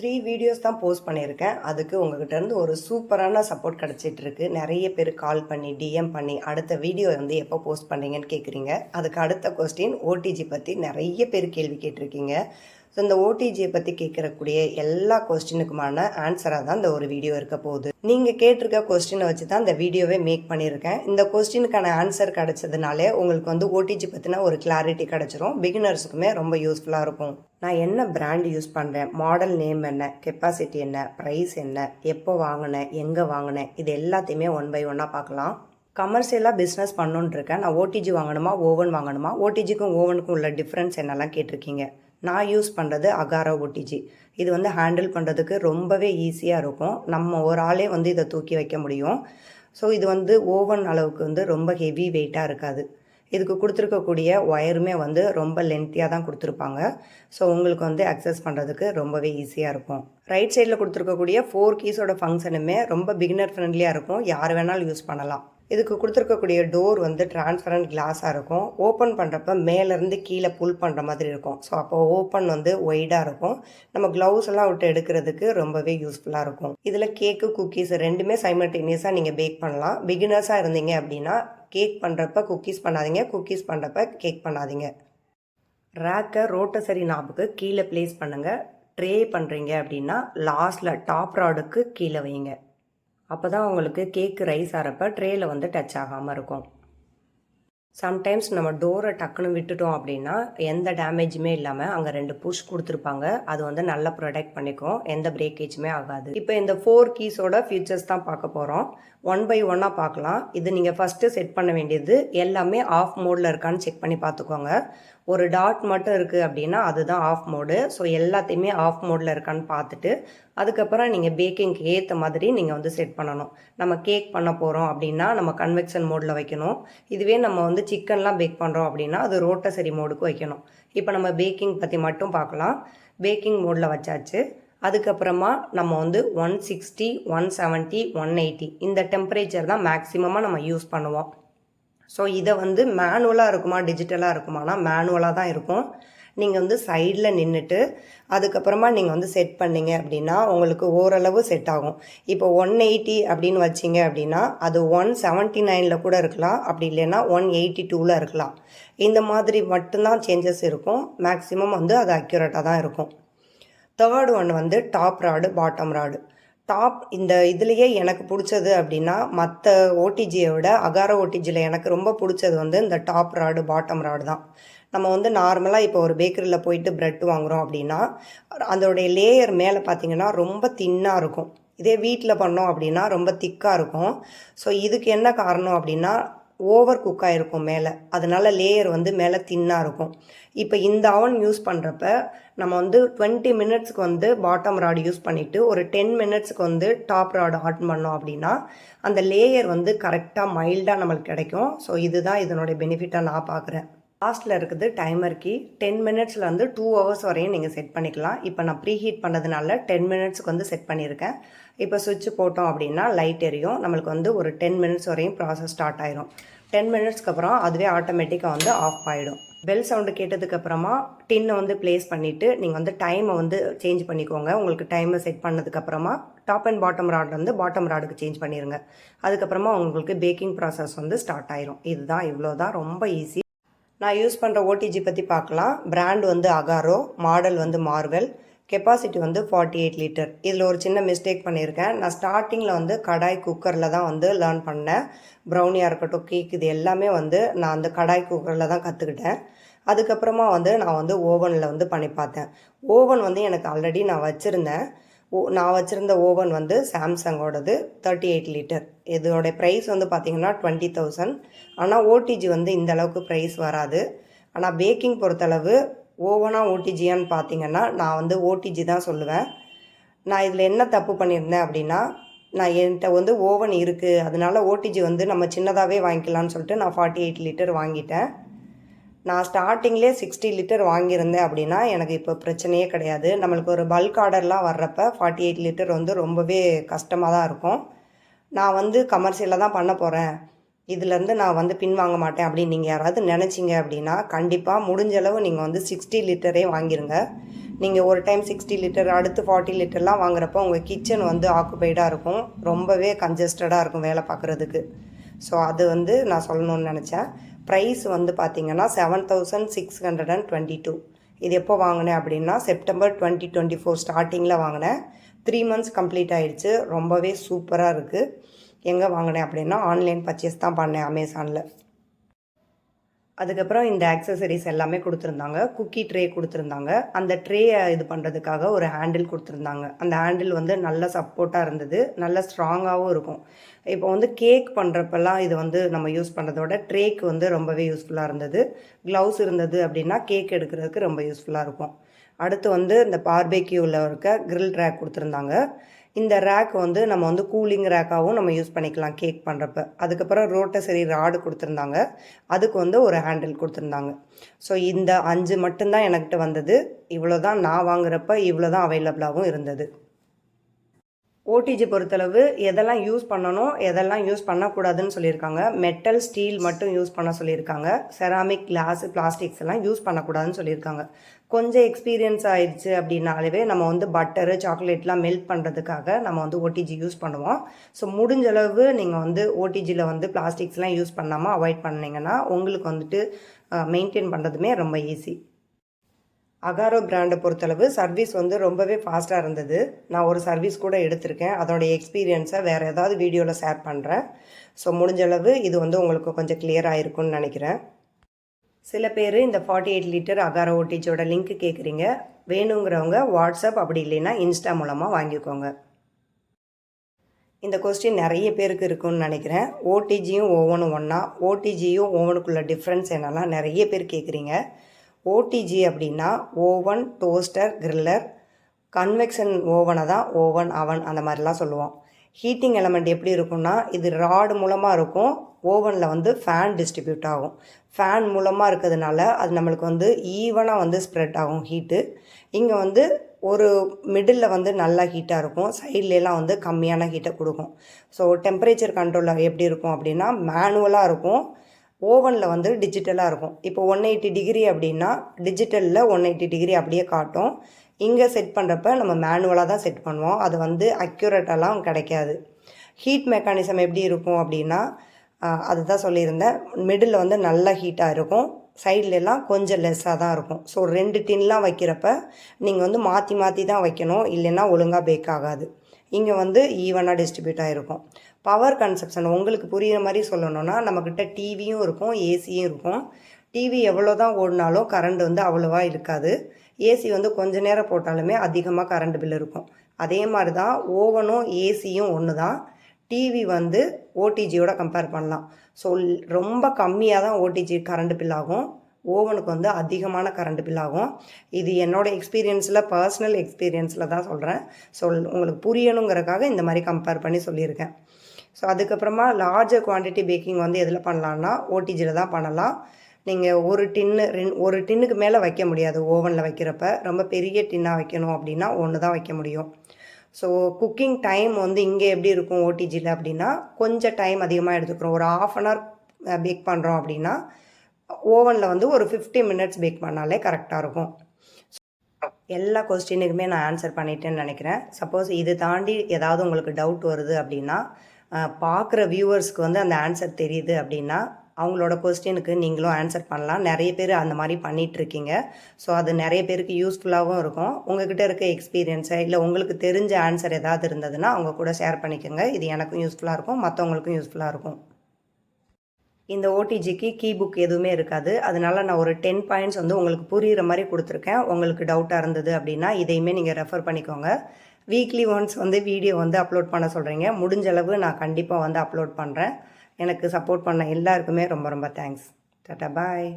Three videos தான் post பண்ணியிருக்கேன். அதுக்கு உங்ககிட்டருந்து ஒரு சூப்பரான சப்போர்ட் கிடச்சிட்டு இருக்கு நிறைய பேர் கால் பண்ணி டிஎம் பண்ணி அடுத்த வீடியோ வந்து எப்போ போஸ்ட் பண்ணீங்கன்னு கேட்குறீங்க அதுக்கு அடுத்த கொஸ்டின் ஓடிஜி பற்றி நிறைய பேர் கேள்வி கேட்டிருக்கீங்க. ஸோ இந்த ஓடிஜியை பற்றி கேட்கறக்கூடிய எல்லா கொஸ்டினுக்குமான ஆன்சராக தான் இந்த ஒரு வீடியோ இருக்க போகுது. நீங்கள் கேட்டிருக்க கொஸ்டினை வச்சு தான் இந்த வீடியோவே மேக் பண்ணியிருக்கேன். இந்த கொஸ்டினுக்கான ஆன்சர் கிடச்சதுனாலே உங்களுக்கு வந்து ஓடிஜி பற்றின ஒரு கிளாரிட்டி கிடச்சிரும். பிகினர்ஸுக்குமே ரொம்ப யூஸ்ஃபுல்லாக இருக்கும். நான் என்ன பிராண்ட் யூஸ் பண்ணுறேன் மாடல் நேம் என்ன? கெப்பாசிட்டி என்ன? ப்ரைஸ் என்ன? எப்போ வாங்கினேன்? எங்கே வாங்கினேன்? இது எல்லாத்தையுமே ஒன் பை ஒன்னாக பார்க்கலாம். கமர்ஷியலாக பிஸ்னஸ் பண்ணணுன்னு இருக்கேன். நான் ஓடிஜி வாங்கணுமா? ஓவன் வாங்கணுமா? ஓடிஜிக்கும் ஓவனுக்கும் உள்ள டிஃப்ரென்ஸ் என்னெல்லாம் கேட்டிருக்கீங்க? நான் யூஸ் பண்ணுறது அகாரோ ஒட்டிஜி இது வந்து ஹேண்டில் பண்ணுறதுக்கு ரொம்பவே ஈஸியாக இருக்கும். நம்ம ஒரு ஆளே வந்து இதை தூக்கி வைக்க முடியும். ஸோ இது வந்து ஓவன் அளவுக்கு வந்து ரொம்ப ஹெவி வெயிட்டாக இருக்காது. இதுக்கு கொடுத்துருக்கக்கூடிய ஒயருமே வந்து ரொம்ப லென்த்தியாக தான் கொடுத்துருப்பாங்க. ஸோ உங்களுக்கு வந்து அக்சஸ் பண்ணுறதுக்கு ரொம்பவே ஈஸியாக இருக்கும். ரைட் சைடில் கொடுத்துருக்கக்கூடிய ஃபோர் கீஸோட ஃபங்க்ஷனுமே ரொம்ப பிகினர் ஃப்ரெண்ட்லியாக இருக்கும். யார் வேணாலும் யூஸ் பண்ணலாம். இதுக்கு கொடுத்துருக்கக்கூடிய டோர் வந்து டிரான்ஸ்பரண்ட் கிளாஸாக இருக்கும். ஓப்பன் பண்ணுறப்ப மேலேருந்து கீழே புல் பண்ணுற மாதிரி இருக்கும். ஸோ அப்போ ஓப்பன் வந்து ஒய்டாக இருக்கும். நம்ம க்ளவுஸ் எல்லாம் விட்டு எடுக்கிறதுக்கு ரொம்பவே யூஸ்ஃபுல்லாக இருக்கும். இதில் கேக்கு குக்கீஸ் ரெண்டுமே சைமல்டேனியஸாக நீங்கள் பேக் பண்ணலாம். பிகினர்ஸாக இருந்தீங்க அப்படின்னா கேக் பண்ணுறப்ப குக்கீஸ் பண்ணாதீங்க. குக்கீஸ் பண்ணுறப்ப கேக் பண்ணாதீங்க. ரேக்கை ரோட்டசரி நாபுக்கு கீழே ப்ளேஸ் பண்ணுங்கள் ட்ரே பண்ணுறீங்க அப்படின்னா லாஸ்ட்டில் டாப் ராடுக்கு கீழே வைங்க. அப்போ தான் உங்களுக்கு கேக்கு ரைஸ் ஆகிறப்ப ட்ரேயில் வந்து டச் ஆகாமல் இருக்கும். சம்டைம்ஸ் நம்ம டோரை டக்குன்னு விட்டுட்டோம் அப்படின்னா எந்த டேமேஜுமே இல்லாமல் அங்கே ரெண்டு புஷ் கொடுத்துருப்பாங்க. அது வந்து நல்லா ப்ரொடெக்ட் பண்ணிக்கும். எந்த பிரேக்கேஜுமே ஆகாது. இப்போ இந்த ஃபோர் கீஸோட ஃபீச்சர்ஸ் தான் பார்க்க போகிறோம் ஒன் பை ஒன்னாக பார்க்கலாம். இது நீங்கள் ஃபஸ்ட்டு செட் பண்ண வேண்டியது. எல்லாமே ஆஃப் மோடில் இருக்கான்னு செக் பண்ணி பார்த்துக்கோங்க. ஒரு டாட் மட்டும் இருக்குது அப்படின்னா அதுதான் ஆஃப் மோடு ஸோ எல்லாத்தையுமே ஆஃப் மோடில் இருக்கான்னு பார்த்துட்டு அதுக்கப்புறம் நீங்கள் பேக்கிங்க்கு ஏற்ற மாதிரி நீங்கள் வந்து செட் பண்ணணும். நம்ம கேக் பண்ண போகிறோம் அப்படின்னா நம்ம கன்வெக்ஷன் மோடில் வைக்கணும். இதுவே நம்ம வந்து சிக்கன்லாம் பேக் பண்ணுறோம் அப்படின்னா அது ரோட்டசரி மோடுக்கு வைக்கணும். இப்போ நம்ம பேக்கிங் பற்றி மட்டும் பார்க்கலாம். பேக்கிங் மோடில் வச்சாச்சு. அதுக்கப்புறமா நம்ம வந்து one sixty one seventy one eighty இந்த டெம்பரேச்சர் தான் மேக்ஸிமமாக நம்ம யூஸ் பண்ணுவோம். ஸோ இதை வந்து மேனுவலாக இருக்குமா டிஜிட்டலாக இருக்குமானா மேனுவலாக தான் இருக்கும். நீங்கள் வந்து சைடில் நின்றுட்டு அதுக்கப்புறமா நீங்கள் வந்து செட் பண்ணீங்க அப்படின்னா உங்களுக்கு ஓரளவு செட் ஆகும். இப்போ ஒன் எயிட்டி அப்படின்னு வச்சிங்க அப்படின்னா அது ஒன் செவன்ட்டி நைனில் கூட இருக்கலாம். அப்படி இல்லைன்னா ஒன் எயிட்டி டூவில் இருக்கலாம். இந்த மாதிரி மட்டும்தான் சேஞ்சஸ் இருக்கும். மேக்ஸிமம் வந்து அது அக்யூரேட்டாக தான் இருக்கும். தேர்ட் ஒன் வந்து top rod bottom rod top இந்த இதுலேயே எனக்கு பிடிச்சது அப்படின்னா மற்ற ஓடிஜியை விட அகார ஓடிஜியில் எனக்கு ரொம்ப பிடிச்சது வந்து இந்த டாப் ராடு பாட்டம் ராடு தான். நம்ம வந்து நார்மலாக இப்போ ஒரு பேக்கரியில் போயிட்டு ப்ரெட் வாங்குகிறோம் அப்படின்னா அதோடைய லேயர் மேலே பார்த்தீங்கன்னா ரொம்ப தின்னாக இருக்கும். இதே வீட்டில் பண்ணோம் அப்படின்னா ரொம்ப திக்காக இருக்கும். ஸோ இதுக்கு என்ன காரணம் அப்படின்னா ஓவர் குக் ஆகிருக்கும் மேலே. அதனால லேயர் வந்து மேலே தின்னாக இருக்கும். இப்போ இந்த அவன் யூஸ் பண்ணுறப்ப நம்ம வந்து டுவெண்ட்டி மினிட்ஸ்க்கு வந்து பாட்டம் ராடு யூஸ் பண்ணிவிட்டு ஒரு டென் மினிட்ஸ்க்கு வந்து டாப் ராடு ஆட் பண்ணோம் அப்படின்னா அந்த லேயர் வந்து கரெக்டாக மைல்டாக நம்மளுக்கு கிடைக்கும். ஸோ இதுதான் இதனுடைய பெனிஃபிட்டாக நான் பார்க்குறேன் லாஸ்ட்டில் இருக்குது டைமர் கீ டென் மினிட்ஸில் வந்து டூ ஹவர்ஸ் வரையும் நீங்கள் செட் பண்ணிக்கலாம். இப்போ நான் ப்ரீ ஹீட் பண்ணதுனால டென் மினிட்ஸ்க்கு வந்து செட் பண்ணியிருக்கேன். இப்போ சுவிட்ச் போட்டோம் அப்படின்னா லைட் எரியும். நம்மளுக்கு வந்து ஒரு டென் மினிட்ஸ் வரையும் ப்ராசஸ் ஸ்டார்ட் ஆயிரும். டென் மினிட்ஸ்க்கு அப்புறம் அதுவே ஆட்டோமேட்டிக்காக வந்து ஆஃப் ஆகிடும் பெல் சவுண்டு கேட்டதுக்கப்புறமா டின்னை வந்து ப்ளேஸ் பண்ணிவிட்டு நீங்கள் வந்து டைமை வந்து சேஞ்ச் பண்ணிக்கோங்க. உங்களுக்கு டைமை செட் பண்ணதுக்கப்புறமா டாப் அண்ட் பாட்டம் ராட் வந்து பாட்டம் ராடுக்கு சேஞ்ச் பண்ணிடுங்க அதுக்கப்புறமா உங்களுக்கு பேக்கிங் ப்ராசஸ் வந்து ஸ்டார்ட் ஆயிரும். இதுதான் இவ்வளோ தான் ரொம்ப ஈஸி நான் யூஸ் பண்ணுற ஓடிஜி பற்றி பார்க்கலாம். பிராண்ட் வந்து அகாரோ மாடல் வந்து மார்வெல் கெப்பாசிட்டி வந்து ஃபார்ட்டி எயிட் லிட்டர் இதில் ஒரு சின்ன மிஸ்டேக் பண்ணியிருக்கேன். நான் ஸ்டார்டிங்கில் வந்து கடாய் குக்கரில் தான் வந்து லேர்ன் பண்ணேன். ப்ரௌனியாக இருக்கட்டும் கேக் இது எல்லாமே வந்து நான் அந்த கடாய் குக்கரில் தான் கற்றுக்கிட்டேன் அதுக்கப்புறமா வந்து நான் வந்து ஓவனில் வந்து பண்ணி பார்த்தேன். ஓவன் வந்து எனக்கு ஆல்ரெடி நான் வச்சுருந்தேன். ஓ நான் வச்சுருந்த ஓவன் வந்து சாம்சங்கோடது தேர்ட்டி எயிட் லிட்டர் இதோடைய ப்ரைஸ் வந்து பார்த்திங்கன்னா டுவெண்ட்டி தௌசண்ட் ஆனால் ஓடிஜி வந்து இந்த அளவுக்கு ப்ரைஸ் வராது. ஆனால் பேக்கிங் பொறுத்தளவு ஓவனாக ஓடிஜியான்னு பார்த்தீங்கன்னா நான் வந்து ஓடிஜி தான் சொல்லுவேன். நான் இதில் என்ன தப்பு பண்ணியிருந்தேன் அப்படின்னா நான் என்கிட்ட வந்து ஓவன் இருக்குது அதனால ஓடிஜி வந்து நம்ம சின்னதாகவே வாங்கிக்கலாம்னு சொல்லிட்டு நான் ஃபார்ட்டி எயிட் லிட்டர் வாங்கிட்டேன். நான் ஸ்டார்டிங்லேயே சிக்ஸ்டி லிட்டர் வாங்கியிருந்தேன் அப்படின்னா எனக்கு இப்போ பிரச்சனையே கிடையாது. நம்மளுக்கு ஒரு பல்க் ஆர்டர்லாம் வர்றப்ப ஃபார்ட்டி எயிட் லிட்டர் வந்து ரொம்பவே கஷ்டமாக தான் இருக்கும். நான் வந்து கமர்ஷியலாக தான் பண்ண போகிறேன் இதுலேருந்து நான் வந்து பின் வாங்க மாட்டேன் அப்படின்னு நீங்கள் யாராவது நினச்சிங்க அப்படின்னா கண்டிப்பாக முடிஞ்ச அளவு நீங்கள் வந்து சிக்ஸ்டி லிட்டரே வாங்கிருங்க. நீங்கள் ஒரு டைம் சிக்ஸ்டி லிட்டர் அடுத்து ஃபார்ட்டி லிட்டர்லாம் வாங்குறப்போ உங்கள் கிச்சன் வந்து ஆக்குபைடாக இருக்கும். ரொம்பவே கன்ஜஸ்டடாக இருக்கும் வேலை பார்க்குறதுக்கு. ஸோ அது வந்து நான் சொல்லணும்னு நினச்சேன். ப்ரைஸ் வந்து பார்த்தீங்கன்னா seven thousand six hundred and twenty two இது எப்போ வாங்கினேன் அப்படின்னா செப்டம்பர் டுவெண்ட்டி டுவெண்ட்டி ஃபோர் ஸ்டார்டிங்கில் வாங்கினேன். த்ரீ மந்த்ஸ் கம்ப்ளீட் ஆகிடுச்சு ரொம்பவே சூப்பராக இருக்குது எங்கே வாங்கினேன் அப்படின்னா ஆன்லைன் பர்ச்சேஸ் தான் பண்ணேன் அமேசானில் அதுக்கப்புறம் இந்த ஆக்சசரிஸ் எல்லாமே கொடுத்துருந்தாங்க. குக்கி ட்ரே கொடுத்துருந்தாங்க. அந்த ட்ரேயை இது பண்ணுறதுக்காக ஒரு ஹேண்டில் கொடுத்துருந்தாங்க. அந்த ஹேண்டில் வந்து நல்ல சப்போர்ட்டாக இருந்தது. நல்ல ஸ்ட்ராங்காகவும் இருக்கும். இப்போ வந்து கேக் பண்ணுறப்பெல்லாம் இது வந்து நம்ம யூஸ் பண்ணுறதோட ட்ரேக்கு வந்து ரொம்பவே யூஸ்ஃபுல்லாக இருந்தது. க்ளவுஸ் இருந்தது அப்படின்னா கேக் எடுக்கிறதுக்கு ரொம்ப யூஸ்ஃபுல்லாக இருக்கும். அடுத்து வந்து இந்த பார்பேக்யூவில் இருக்க கிரில் ட்ராக் கொடுத்துருந்தாங்க. இந்த ரேக் வந்து நம்ம வந்து கூலிங் ரேக்காகவும் நம்ம யூஸ் பண்ணிக்கலாம் கேக் பண்ணுறப்ப அதுக்கப்புறம் ரோட்டசரி ராடு கொடுத்துருந்தாங்க. அதுக்கு வந்து ஒரு ஹேண்டில் கொடுத்துருந்தாங்க. ஸோ இந்த அஞ்சு மட்டும்தான் எனக்கிட்ட வந்தது. இவ்வளோ தான் நான் வாங்குறப்ப இவ்வளோ தான் அவைலபிளாகவும் இருந்தது. ஓடிஜி பொறுத்தளவு எதெல்லாம் யூஸ் பண்ணணும் எதெல்லாம் யூஸ் பண்ணக்கூடாதுன்னு சொல்லியிருக்காங்க. மெட்டல் ஸ்டீல் மட்டும் யூஸ் பண்ண சொல்லியிருக்காங்க. செராமிக் கிளாஸ் பிளாஸ்டிக்ஸ் எல்லாம் யூஸ் பண்ணக்கூடாதுன்னு சொல்லியிருக்காங்க. கொஞ்சம் எக்ஸ்பீரியன்ஸ் ஆயிடுச்சு அப்படின்னாலே நம்ம வந்து பட்டரு சாக்லேட்லாம் மெல்ட் பண்ணுறதுக்காக நம்ம வந்து ஓடிஜி யூஸ் பண்ணுவோம். ஸோ முடிஞ்ச அளவு நீங்கள் வந்து ஓடிஜியில் வந்து பிளாஸ்டிக்ஸ்லாம் யூஸ் பண்ணாமல் அவாய்ட் பண்ணிங்கன்னா உங்களுக்கு வந்துட்டு மெயின்டைன் பண்ணுறதுமே ரொம்ப ஈஸி அகாரோ பிராண்டை பொறுத்தளவு சர்வீஸ் வந்து ரொம்பவே ஃபாஸ்ட்டாக இருந்தது. நான் ஒரு சர்வீஸ் கூட எடுத்திருக்கேன். அதோடைய எக்ஸ்பீரியன்ஸை வேறு ஏதாவது வீடியோவில் ஷேர் பண்ணுறேன் ஸோ முடிஞ்சளவு இது வந்து உங்களுக்கு கொஞ்சம் கிளியராக இருக்கும்னு நினைக்கிறேன். சில பேர் இந்த ஃபார்ட்டி எயிட் லிட்டர் அகாரோ ஓடிஜோட லிங்க் கேட்குறீங்க வேணுங்கிறவங்க வாட்ஸ்அப் அப்படி இல்லைன்னா இன்ஸ்டா மூலமாக வாங்கிக்கோங்க. இந்த கொஸ்டின் நிறைய பேருக்கு இருக்குன்னு நினைக்கிறேன். ஓடிஜியும் ஓவனும் ஒன்றா ஓடிஜியும் ஓவனுக்குள்ள டிஃப்ரென்ஸ் என்னெல்லாம் நிறைய பேர் கேட்குறீங்க ஓடிஜி அப்படின்னா ஓவன் டோஸ்டர் கிரில்லர் கன்வெக்ஷன் ஓவனை தான் ஓவன் அவன் அந்த மாதிரிலாம் சொல்லுவோம். ஹீட்டிங் எலமெண்ட் எப்படி இருக்கும்னா இது ராடு மூலமாக இருக்கும் ஓவனில் வந்து ஃபேன் டிஸ்ட்ரிபியூட் ஆகும். ஃபேன் மூலமாக இருக்கிறதுனால அது நம்மளுக்கு வந்து ஈவனாக வந்து ஸ்ப்ரெட் ஆகும் ஹீட்டு. இங்கே வந்து ஒரு மிடில் வந்து நல்லா ஹீட்டாக இருக்கும் சைட்லலாம் வந்து கம்மியான ஹீட்டை கொடுக்கும். ஸோ டெம்பரேச்சர் கண்ட்ரோலில் எப்படி இருக்கும் அப்படின்னா மேனுவலாக இருக்கும் ஓவனில் வந்து டிஜிட்டலாக இருக்கும். இப்போ ஒன் எயிட்டி டிகிரி அப்படின்னா டிஜிட்டலில் ஒன் எயிட்டி டிகிரி அப்படியே காட்டும். இங்கே செட் பண்ணுறப்ப நம்ம மேனுவலாக தான் செட் பண்ணுவோம். அது வந்து அக்யூரேட்டெல்லாம் கிடைக்காது. ஹீட் மெக்கானிசம் எப்படி இருக்கும் அப்படின்னா அதுதான் சொல்லியிருந்தேன். மிடில் வந்து நல்ல ஹீட்டாக இருக்கும். சைட்லலாம் கொஞ்சம் லெஸ்ஸாக தான் இருக்கும். ஸோ ரெண்டு டின்லாம் வைக்கிறப்ப நீங்கள் வந்து மாற்றி மாற்றி தான் வைக்கணும். இல்லைன்னா ஒழுங்காக பேக் ஆகாது. இங்கே வந்து ஈவனாக டிஸ்ட்ரிபியூட் ஆகிருக்கும் பவர் கன்சப்ஷன் உங்களுக்கு புரிகிற மாதிரி சொல்லணும்னா நம்மக்கிட்ட டிவியும் இருக்கும் ஏசியும் இருக்கும். டிவி எவ்வளோ தான் ஓடினாலும் கரண்ட் வந்து அவ்வளோவா இருக்காது. ஏசி வந்து கொஞ்ச நேரம் போட்டாலுமே அதிகமாக கரண்ட் பில் இருக்கும். அதே மாதிரி தான் ஓவனும் ஏசியும் ஒன்று தான் டிவி வந்து ஓடிஜியோட கம்பேர் பண்ணலாம். ஸோ ரொம்ப கம்மியாக தான் ஓடிஜி கரண்ட் பில் ஆகும். ஓவனுக்கு வந்து அதிகமான கரண்ட் பில் ஆகும். இது என்னோடய எக்ஸ்பீரியன்ஸில் பர்சனல் எக்ஸ்பீரியன்ஸில் தான் சொல்கிறேன் சொல் உங்களுக்கு புரியணுங்கிறக்காக இந்த மாதிரி கம்பேர் பண்ணி சொல்லியிருக்கேன். ஸோ அதுக்கப்புறமா லார்ஜர் குவான்டிட்டி பேக்கிங் வந்து எதில் பண்ணலான்னா ஓடிஜியில் தான் பண்ணலாம். நீங்கள் ஒரு டின்னு ரெண் ஒரு டின்னுக்கு மேலே வைக்க முடியாது. ஓவனில் வைக்கிறப்ப ரொம்ப பெரிய டின்னாக வைக்கணும் அப்படின்னா ஒன்று தான் வைக்க முடியும். ஸோ குக்கிங் டைம் வந்து இங்கே எப்படி இருக்கும் ஓடிஜியில் அப்படின்னா கொஞ்சம் டைம் அதிகமாக எடுத்துக்கிறோம். ஒரு ஆஃப் அன் ஹவர் பேக் பண்ணுறோம் அப்படின்னா ஓவனில் வந்து ஒரு ஃபிஃப்டி மினிட்ஸ் பேக் பண்ணாலே கரெக்டாக இருக்கும். எல்லா கொஸ்டினுக்குமே நான் ஆன்சர் பண்ணிட்டேன்னு நினைக்கிறேன். சப்போஸ் இது தாண்டி ஏதாவது உங்களுக்கு டவுட் வருது அப்படின்னா பார்க்குற வியூவர்ஸ்க்கு வந்து அந்த ஆன்சர் தெரியுது அப்படின்னா அவங்களோட கொஸ்டினுக்கு நீங்களும் ஆன்சர் பண்ணலாம். நிறைய பேர் அந்த மாதிரி பண்ணிகிட்ருக்கீங்க ஸோ அது நிறைய பேருக்கு யூஸ்ஃபுல்லாகவும் இருக்கும். உங்ககிட்ட இருக்க எக்ஸ்பீரியன்ஸை இல்லை உங்களுக்கு தெரிஞ்ச ஆன்சர் ஏதாவது இருந்ததுன்னா அவங்க கூட ஷேர் பண்ணிக்கோங்க. இது எனக்கும் யூஸ்ஃபுல்லாக இருக்கும். மற்றவங்களுக்கும் யூஸ்ஃபுல்லாக இருக்கும். இந்த ஓடிஜிக்கு கீ புக் எதுவுமே இருக்காது. அதனால நான் ஒரு டென் பாயிண்ட்ஸ் வந்து உங்களுக்கு புரிகிற மாதிரி கொடுத்துருக்கேன். உங்களுக்கு டவுட்டாக இருந்தது அப்படின்னா இதையுமே நீங்கள் ரெஃபர் பண்ணிக்கோங்க. வீக்லி ஒன்ஸ் வந்து வீடியோ வந்து அப்லோட் பண்ண சொல்கிறீங்க முடிஞ்ச அளவு நான் கண்டிப்பாக வந்து அப்லோட் பண்ணுறேன் எனக்கு சப்போர்ட் பண்ண எல்லாருக்குமே ரொம்ப ரொம்ப தேங்க்ஸ் டாட்டா பாய்